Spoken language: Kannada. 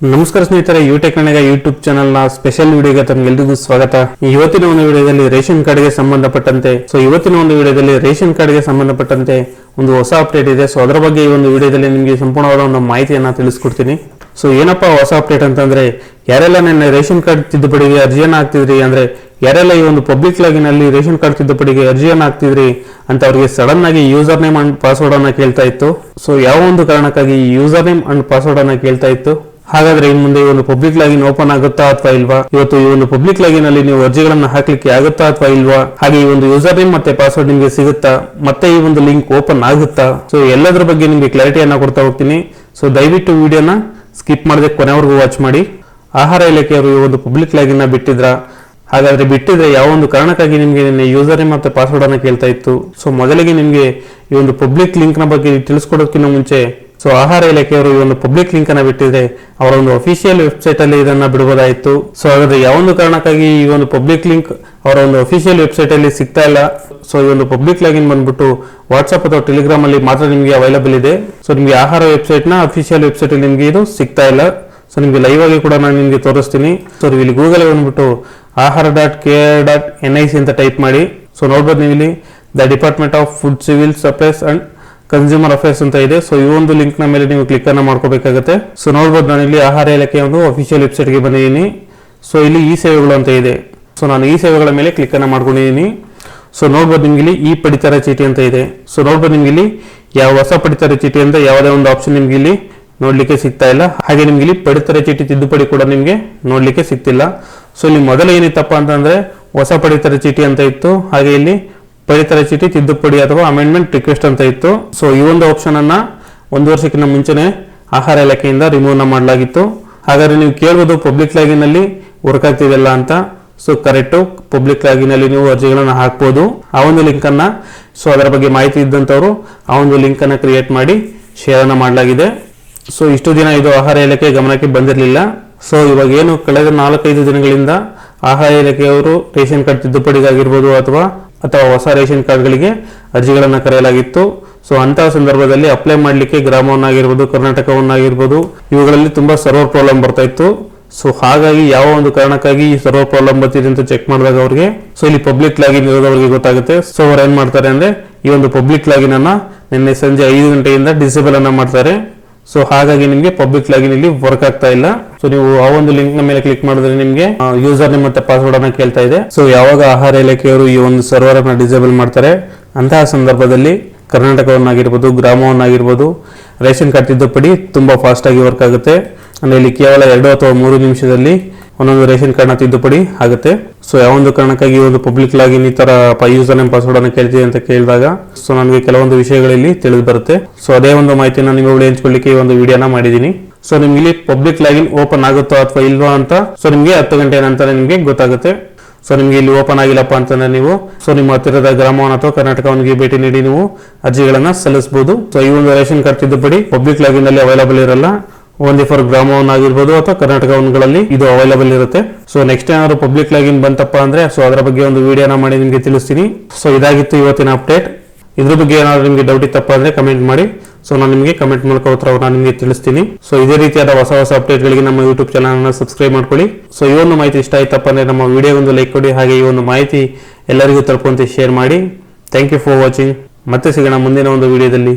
ನಮಸ್ಕಾರ ಸ್ನೇಹಿತರೆ, ಯುಟೆಕ್ ನನಗೆ ಯೂಟ್ಯೂಬ್ ಚಾನಲ್ನ ಸ್ಪೆಷಲ್ ವಿಡಿಯೋಗೆ ತಮಗೆಲ್ಲರಿಗೂ ಸ್ವಾಗತ. ಇವತ್ತಿನ ಒಂದು ವಿಡಿಯೋದಲ್ಲಿ ರೇಷನ್ ಕಾರ್ಡ್ಗೆ ಸಂಬಂಧಪಟ್ಟಂತೆ ಸೊ ಇವತ್ತಿನ ಒಂದು ವಿಡಿಯೋದಲ್ಲಿ ರೇಷನ್ ಕಾರ್ಡ್ಗೆ ಸಂಬಂಧಪಟ್ಟಂತೆ ಒಂದು ಹೊಸ ಅಪ್ಡೇಟ್ ಇದೆ. ಸೊ ಅದರ ಬಗ್ಗೆ ಈ ಒಂದು ವಿಡಿಯೋದಲ್ಲಿ ನಿಮಗೆ ಸಂಪೂರ್ಣವಾದ ಒಂದು ಮಾಹಿತಿಯನ್ನ ತಿಳಿಸ್ಕೊಡ್ತೀನಿ. ಸೊ ಏನಪ್ಪ ಹೊಸ ಅಪ್ಡೇಟ್ ಅಂತಂದ್ರೆ, ಯಾರೆಲ್ಲ ನನ್ನ ರೇಷನ್ ಕಾರ್ಡ್ ತಿದ್ದುಪಡಿಗೆ ಅರ್ಜಿಯನ್ನ ಹಾಕ್ತಿದ್ರಿ ಅಂದ್ರೆ, ಯಾರೆಲ್ಲ ಈ ಒಂದು ಪಬ್ಲಿಕ್ ಲಾಗಿನ್ ಅಲ್ಲಿ ರೇಷನ್ ಕಾರ್ಡ್ ತಿದ್ದುಪಡಿಗೆ ಅರ್ಜಿಯನ್ನ ಹಾಕ್ತಿದ್ರಿ ಅಂತ ಅವರಿಗೆ ಸಡನ್ ಆಗಿ ಯೂಸರ್ ನೇಮ್ ಅಂಡ್ ಪಾಸ್ವರ್ಡ್ ಅನ್ನ ಕೇಳ್ತಾ ಇತ್ತು. ಸೊ ಯಾವ ಒಂದು ಕಾರಣಕ್ಕಾಗಿ ಯೂಸರ್ ನೇಮ್ ಅಂಡ್ ಪಾಸ್ವರ್ಡ್ ಅನ್ನ ಕೇಳ್ತಾ ಇತ್ತು? ಹಾಗಾದ್ರೆ ಇನ್ ಮುಂದೆ ಇವನು ಪಬ್ಲಿಕ್ ಲಾಗಿನ್ ಓಪನ್ ಆಗುತ್ತಾ ಅಥವಾ ಇಲ್ವಾ? ಇವತ್ತು ಈ ಪಬ್ಲಿಕ್ ಲಾಗಿನ್ ಅಲ್ಲಿ ನೀವು ಅರ್ಜಿಗಳನ್ನ ಹಾಕ್ಲಿಕ್ಕೆ ಆಗುತ್ತಾ ಅಥವಾ ಇಲ್ವಾ? ಹಾಗೆ ಈ ಒಂದು ಯೂಸರ್ ನೇಮ್ ಮತ್ತೆ ಪಾಸ್ವರ್ಡ್ ನಿಮಗೆ ಸಿಗುತ್ತಾ? ಮತ್ತೆ ಈ ಒಂದು ಲಿಂಕ್ ಓಪನ್ ಆಗುತ್ತಾ? ಸೊ ಎಲ್ಲದರ ಬಗ್ಗೆ ನಿಮಗೆ ಕ್ಲಾರಿಟಿಯನ್ನ ಕೊಡ್ತಾ ಹೋಗ್ತೀನಿ. ಸೊ ದಯವಿಟ್ಟು ವಿಡಿಯೋನ ಸ್ಕಿಪ್ ಮಾಡದೆ ಕೊನೆವರೆಗೂ ವಾಚ್ ಮಾಡಿ. ಆಹಾರ ಇಲಾಖೆಯವರು ಈ ಒಂದು ಪಬ್ಲಿಕ್ ಲಾಗಿನ್ ಬಿಟ್ಟಿದ್ರ? ಹಾಗಾದ್ರೆ ಬಿಟ್ಟಿದ್ರೆ ಯಾವ ಒಂದು ಕಾರಣಕ್ಕಾಗಿ ನಿಮಗೆ ನಿನ್ನೆ ಯೂಸರ್ ನೇಮ್ ಮತ್ತೆ ಪಾಸ್ವರ್ಡ್ ಅನ್ನ ಕೇಳ್ತಾ ಇತ್ತು? ಸೊ ಮೊದಲಿಗೆ ನಿಮಗೆ ಈ ಒಂದು ಪಬ್ಲಿಕ್ ಲಿಂಕ್ನ ಬಗ್ಗೆ ತಿಳಿಸ್ಕೊಡೋದಕ್ಕಿಂತ ಮುಂಚೆ ಸೊ ಆಹಾರ ಇಲಾಖೆಯವರು ಈ ಒಂದು ಪಬ್ಲಿಕ್ ಲಿಂಕ್ ಅನ್ನ ಬಿಟ್ಟಿದ್ರೆ ಅವರ ಒಂದು ಅಫಿಷಿಯಲ್ ವೆಬ್ಸೈಟ್ ಅಲ್ಲಿ ಇದನ್ನ ಬಿಡಬಹುದಾಯಿತು ಸೊ ಹಾಗಾದ್ರೆ ಯಾವೊಂದು ಕಾರಣಕ್ಕಾಗಿ ಈ ಒಂದು ಪಬ್ಲಿಕ್ ಲಿಂಕ್ ಅವರ ಒಂದು ಅಫಿಷಿಯಲ್ ವೆಬ್ಸೈಟ್ ಅಲ್ಲಿ ಸಿಗ್ತಾ ಇಲ್ಲ. ಸೊ ಈ ಒಂದು ಪಬ್ಲಿಕ್ ಲಾಗಿನ್ ಬಂದ್ಬಿಟ್ಟು ವಾಟ್ಸ್ಆಪ್ ಅಥವಾ ಟೆಲಿಗ್ರಾಮ್ ಅಲ್ಲಿ ಮಾತ್ರ ನಿಮಗೆ ಅವೈಲಬಲ್ ಇದೆ. ಸೊ ನಿಮಗೆ ಆಹಾರ ವೆಬ್ಸೈಟ್ನ ಅಫಿಷಿಯಲ್ ವೆಬ್ಸೈಟ್ ಅಲ್ಲಿ ನಿಮಗೆ ಇದು ಸಿಗ್ತಾ ಇಲ್ಲ. ಸೊ ನಿಮಗೆ ಲೈವ್ ಆಗಿ ಕೂಡ ನಾನು ನಿಮಗೆ ತೋರಿಸ್ತೀನಿ. ಸೊ ಇಲ್ಲಿ ಗೂಗಲ್ ಬಂದ್ಬಿಟ್ಟು Ahara dot care dot N I C ಅಂತ ಟೈಪ್ ಮಾಡಿ. ಸೊ ನೋಡ್ಬೋದು ನೀವು ಇಲ್ಲಿ. The department of food civil supplies and consumer affairs ಅಂತ ಇದೆ. ಸೊ ಈ ಒಂದು ಲಿಂಕ್ನ ಮೇಲೆ ನೀವು ಕ್ಲಿಕ್ ಅನ್ನ ಮಾಡ್ಕೋಬೇಕಾಗುತ್ತೆ. ಸೊ ನೋಡ್ಬೋದು ನಾನು ಇಲ್ಲಿ ಆಹಾರ ಇಲಾಖೆಯ ಒಂದು ಅಫಿಷಿಯಲ್ ವೆಬ್ಸೈಟ್ಗೆ ಬಂದಿದ್ದೀನಿ. ಸೊ ಇಲ್ಲಿ ಈ ಸೇವೆಗಳು ಅಂತ ಇದೆ. ಸೊ ನಾನು ಈ ಸೇವೆಗಳ ಮೇಲೆ ಕ್ಲಿಕ್ ಅನ್ನ ಮಾಡ್ಕೊಂಡಿದ್ದೀನಿ. ಸೊ ನೋಡ್ಬೋದು ನಿಮ್ಗೆ ಇಲ್ಲಿ ಈ ಪಡಿತರ ಚೀಟಿ ಅಂತ ಇದೆ. ಸೊ ನೋಡ್ಬೋದು ನಿಮ್ಗೆ ಇಲ್ಲಿ ಯಾವ ಹೊಸ ಪಡಿತರ ಚೀಟಿ ಅಂತ ಯಾವುದೇ ಒಂದು ಆಪ್ಷನ್ ನಿಮ್ಗೆ ಇಲ್ಲಿ ನೋಡ್ಲಿಕ್ಕೆ ಸಿಗ್ತಾ ಇಲ್ಲ. ಹಾಗೆ ನಿಮ್ಗೆ ಇಲ್ಲಿ ಪಡಿತರ ಚೀಟಿ ತಿದ್ದುಪಡಿ ಕೂಡ ನಿಮ್ಗೆ ನೋಡ್ಲಿಕ್ಕೆ ಸಿಗ್ತಿಲ್ಲ. ಸೊ ಇಲ್ಲಿ ಮೊದಲು ಏನಿತ್ತಪ್ಪ ಅಂತಂದ್ರೆ ಹೊಸ ಪಡಿತರ ಚೀಟಿ ಅಂತ ಇತ್ತು. ಹಾಗೆ ಇಲ್ಲಿ ಪಡಿತರ ಚೀಟಿ, ತಿದ್ದುಪಡಿ ಅಥವಾ ಅಮೆಂಡ್ಮೆಂಟ್ ರಿಕ್ವೆಸ್ಟ್ ಅಂತ ಇತ್ತು. ಸೊ ಈ ಒಂದು ಆಪ್ಷನ್ ಅನ್ನ ಒಂದು ವರ್ಷಕ್ಕಿಂತ ಮುಂಚೆನೆ ಆಹಾರ ಇಲಾಖೆಯಿಂದ ರಿಮೂವ್ನ ಮಾಡಲಾಗಿತ್ತು. ಹಾಗಾದ್ರೆ ನೀವು ಕೇಳ್ಬೋದು ಪಬ್ಲಿಕ್ ಲಾಗಿನ್ ಅಲ್ಲಿ ವರ್ಕ್ ಆಗ್ತಿದೆಲ್ಲ ಅಂತ. ಸೊ ಕರೆಕ್ಟು ಪಬ್ಲಿಕ್ ಲಾಗಿನ್ ಅಲ್ಲಿ ನೀವು ಅರ್ಜಿಗಳನ್ನ ಹಾಕ್ಬೋದು. ಆ ಒಂದು ಲಿಂಕ್ ಅನ್ನ ಸೊ ಅದರ ಬಗ್ಗೆ ಮಾಹಿತಿ ಇದ್ದಂಥವರು ಆ ಒಂದು ಲಿಂಕ್ ಅನ್ನ ಕ್ರಿಯೇಟ್ ಮಾಡಿ ಶೇರ್ ಅನ್ನ ಮಾಡಲಾಗಿದೆ. ಸೊ ಇಷ್ಟು ದಿನ ಇದು ಆಹಾರ ಇಲಾಖೆ ಗಮನಕ್ಕೆ ಬಂದಿರಲಿಲ್ಲ. ಸೊ ಇವಾಗ ಏನು, ಕಳೆದ ನಾಲ್ಕೈದು ದಿನಗಳಿಂದ ಆಹಾರ ಇಲಾಖೆಯವರು ರೇಷನ್ ಕಾರ್ಡ್ ತಿದ್ದುಪಡಿಗಾಗಿರ್ಬೋದು ಅಥವಾ ಅಥವಾ ಹೊಸ ರೇಷನ್ ಕಾರ್ಡ್ಗಳಿಗೆ ಅರ್ಜಿಗಳನ್ನು ಕರೆಯಲಾಗಿತ್ತು. ಸೊ ಅಂತಹ ಸಂದರ್ಭದಲ್ಲಿ ಅಪ್ಲೈ ಮಾಡಲಿಕ್ಕೆ ಗ್ರಾಮವನ್ನಾಗಿರ್ಬೋದು, ಕರ್ನಾಟಕವನ್ನಾಗಿರ್ಬೋದು, ಇವುಗಳಲ್ಲಿ ತುಂಬ ಸರ್ವರ್ ಪ್ರಾಬ್ಲಮ್ ಬರ್ತಾ ಇತ್ತು. ಸೊ ಹಾಗಾಗಿ ಯಾವ ಒಂದು ಕಾರಣಕ್ಕಾಗಿ ಈ ಸರ್ವರ್ ಪ್ರಾಬ್ಲಮ್ ಬರ್ತಿದೆ ಅಂತ ಚೆಕ್ ಮಾಡಿದಾಗ ಅವ್ರಿಗೆ ಸೊ ಇಲ್ಲಿ ಪಬ್ಲಿಕ್ ಲಾಗಿನ್ ಇರೋದವ್ರಿಗೆ ಗೊತ್ತಾಗುತ್ತೆ. ಸೊ ಅವ್ರು ಏನ್ ಮಾಡ್ತಾರೆ ಅಂದ್ರೆ, ಈ ಒಂದು ಪಬ್ಲಿಕ್ ಲಾಗಿನ್ ಅನ್ನ ನಿನ್ನೆ ಸಂಜೆ ಐದು ಗಂಟೆಯಿಂದ ಡಿಸೇಬಲ್ ಅನ್ನ ಮಾಡ್ತಾರೆ. ಸೊ ಹಾಗಾಗಿ ನಿಮಗೆ ಪಬ್ಲಿಕ್ ಲಾಗಿನ್ ಇಲ್ಲಿ ವರ್ಕ್ ಆಗ್ತಾ ಇಲ್ಲ. ಸೊ ನೀವು ಆ ಒಂದು ಲಿಂಕ್ನ ಮೇಲೆ ಕ್ಲಿಕ್ ಮಾಡಿದ್ರೆ ನಿಮಗೆ ಯೂಸರ್ ನೇಮ್ ಮತ್ತೆ ಪಾಸ್ವರ್ಡ್ ಅನ್ನ ಕೇಳ್ತಾ ಇದೆ. ಸೊ ಯಾವಾಗ ಆಹಾರ ಇಲಾಖೆಯವರು ಈ ಒಂದು ಸರ್ವರ್ ಅನ್ನ ಡಿಸೇಬಲ್ ಮಾಡ್ತಾರೆ, ಅಂತಹ ಸಂದರ್ಭದಲ್ಲಿ ಕರ್ನಾಟಕವನ್ನಾಗಿರ್ಬೋದು, ಗ್ರಾಮವನ್ನಾಗಿರ್ಬೋದು, ರೇಷನ್ ಕಾರ್ಡ್ ತಿದ್ದುಪಡಿ ತುಂಬಾ ಫಾಸ್ಟ್ ಆಗಿ ವರ್ಕ್ ಆಗುತ್ತೆ. ಅಂದ್ರೆ ಇಲ್ಲಿ ಕೇವಲ ಎರಡು ಅಥವಾ ಮೂರು ನಿಮಿಷದಲ್ಲಿ ಒಂದೊಂದು ರೇಷನ್ ಕಾರ್ಡ್ನ ತಿದ್ದುಪಡಿ ಆಗುತ್ತೆ. ಸೊ ಯಾವೊಂದು ಕಾರಣಕ್ಕಾಗಿ ಒಂದು ಪಬ್ಲಿಕ್ ಲಾಗಿನ್ ಈ ತರ ಯೂಸರ್ ನೇಮ್ ಪಾಸ್ವರ್ಡ್ ಅನ್ನು ಕೇಳ್ತೀವಿ ಅಂತ ಕೇಳಿದಾಗ ಸೊ ನನಗೆ ಕೆಲವೊಂದು ವಿಷಯಗಳಲ್ಲಿ ತಿಳಿದು ಬರುತ್ತೆ. ಸೊ ಅದೇ ಒಂದು ಮಾಹಿತಿನ ನಿಮ್ಮ ಬಳಿ ಹಂಚ್ಕೊಳ್ಳಿಕ್ಕೆ ಒಂದು ವಿಡಿಯೋನ ಮಾಡಿದ್ದೀನಿ. ಸೊ ನಿಮ್ಗೆ ಇಲ್ಲಿ ಪಬ್ಲಿಕ್ ಲಾಗಿನ್ ಓಪನ್ ಆಗುತ್ತೋ ಅಥವಾ ಇಲ್ವಾ ಅಂತ ಸೊ ನಿಮಗೆ ಹತ್ತು ಗಂಟೆ ನಂತರ ನಿಮಗೆ ಗೊತ್ತಾಗುತ್ತೆ. ಸೊ ನಿಮಗೆ ಇಲ್ಲಿ ಓಪನ್ ಆಗಿಲ್ಲಪ್ಪ ಅಂತಂದ್ರೆ ನೀವು ಸೊ ನಿಮ್ಮ ಹತ್ತಿರದ ಗ್ರಾಮವನ್ನು ಅಥವಾ ಕರ್ನಾಟಕವನಿಗೆ ಭೇಟಿ ನೀಡಿ ನೀವು ಅರ್ಜಿಗಳನ್ನು ಸಲ್ಲಿಸಬಹುದು ಸೊ ಈ ಒಂದು ರೇಷನ್ ಕಾರ್ಡ್ ತಿದ್ದುಪಡಿ ಪಬ್ಲಿಕ್ ಲಾಗಿನ್ ಅಲ್ಲಿ ಅವೈಲಬಲ್ ಇರಲ್ಲ. ಓನ್ಲಿ ಫಾರ್ ಗ್ರಾಮವನ್ನಾಗಿರ್ಬೋದು ಅಥವಾ ಕರ್ನಾಟಕವನ್ಗಳಲ್ಲಿ ಇದು ಅವೈಲಬಲ್ ಇರುತ್ತೆ. ಸೊ ನೆಕ್ಸ್ಟ್ ಏನಾದ್ರು ಪಬ್ಲಿಕ್ ಲಾಗಿನ್ ಬಂತಪ್ಪ ಅಂದ್ರೆ ಸೊ ಅದರ ಬಗ್ಗೆ ಒಂದು ವಿಡಿಯೋನ ಮಾಡಿ ನಿಮಗೆ ತಿಳಿಸ್ತೀನಿ. ಸೊ ಇದಾಗಿತ್ತು ಇವತ್ತಿನ ಅಪ್ಡೇಟ್ ಇದ್ರ ಬಗ್ಗೆ ಏನಾದ್ರು ನಿಮಗೆ ಡೌಟ್ ಇತ್ತಪ್ಪ ಅಂದ್ರೆ ಕಮೆಂಟ್ ಮಾಡಿ. ಸೊ ನಾನು ನಿಮಗೆ ಕಮೆಂಟ್ ಮೂಲಕ ನಾನು ನಿಮಗೆ ತಿಳಿಸ್ತೀನಿ. ಸೊ ಇದೇ ರೀತಿಯಾದ ಹೊಸ ಹೊಸ ಅಪ್ಡೇಟ್ಗಳಿಗೆ ನಮ್ಮ ಯೂಟ್ಯೂಬ್ ಚಾನಲ್ ಅನ್ನು ಸಬ್ಸ್ಕ್ರೈಬ್ ಮಾಡ್ಕೊಳ್ಳಿ. ಸೊ ಈ ಒಂದು ಮಾಹಿತಿ ಇಷ್ಟ ಆಯ್ತಪ್ಪ ಅಂದ್ರೆ ನಮ್ಮ ವಿಡಿಯೋ ಒಂದು ಲೈಕ್ ಕೊಡಿ, ಹಾಗೆ ಈ ಒಂದು ಮಾಹಿತಿ ಎಲ್ಲರಿಗೂ ತಲುಪುವಂತೆ ಶೇರ್ ಮಾಡಿ. ಥ್ಯಾಂಕ್ ಯು ಫಾರ್ ವಾಚಿಂಗ್ ಮತ್ತೆ ಸಿಗೋಣ ಮುಂದಿನ ಒಂದು ವಿಡಿಯೋದಲ್ಲಿ